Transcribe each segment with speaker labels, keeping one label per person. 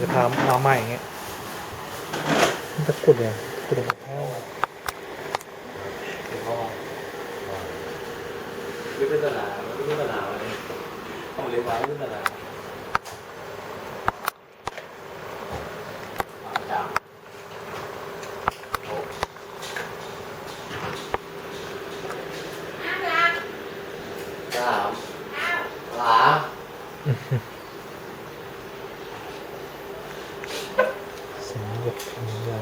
Speaker 1: จะทำมาใหม่อย่างเงี้ยมันตะกุดเนี่ยตะกุดของพ่อ
Speaker 2: ไม่เป็นตลาดไม่เป็นตลาดเลยต้องเรียว่าไม่เป็นตลาดจับสามหลา
Speaker 1: เสียงหยดคำใหญ่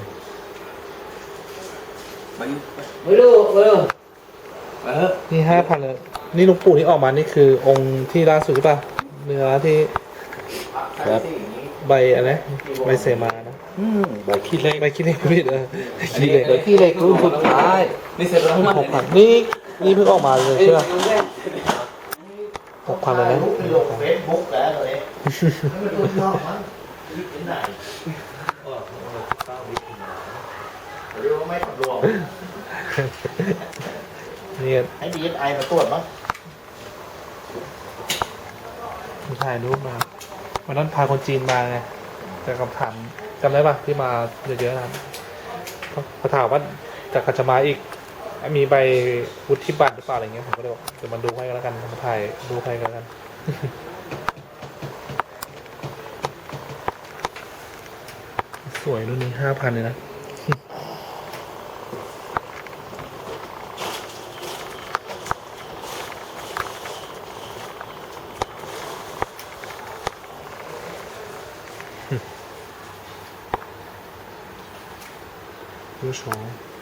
Speaker 2: ไม่ไม่รู้ไม่รู้เออ
Speaker 1: นี่ห้าพันเลยนี่หลุงปู่ที่ออกมานี่คือองค์ที่ล่าสุดใช่ป่ะเนื้อที่
Speaker 2: ครับ
Speaker 1: ใบอะไรนะใบเสมานะ
Speaker 2: อืมใบขี้เล็ก
Speaker 1: ใบขี้เหล็กพี่เออ
Speaker 2: อันนี้
Speaker 1: ขี้เหล็ก
Speaker 2: ใบขี้เล็กรุ่นสุดท้ายนี่เสร็จแล้ว
Speaker 1: ห
Speaker 2: มั้
Speaker 1: กพันนี่นี่เพิ่งออกมาเลยใช่ป่ะหกพันเลยนะ
Speaker 3: ลงเฟซบุ๊กแล้วเลยไม่รู้ชอบมั้งที่ไหนหรือว่าไม่สำรวม
Speaker 1: นี่
Speaker 3: ให้ดีเอสไอมาตรวจมั้ง
Speaker 1: ถ่ายรูปมาวันนั้นพาคนจีนมาไงแต่คำถามจำได้ปะที่มาเยอะๆนะเขาถามว่าจากกัจจะมาอีก มีใบวุฒิบัตรหรือเปล่าอะไรเงี้ยผมก็เลยบอกเดี๋ยวมาดูให้กันแล้วกันมาถ่ายดูให้กันแล้วกัน สวยรุ่นนี้ห้าพันเลยนะผู้ชม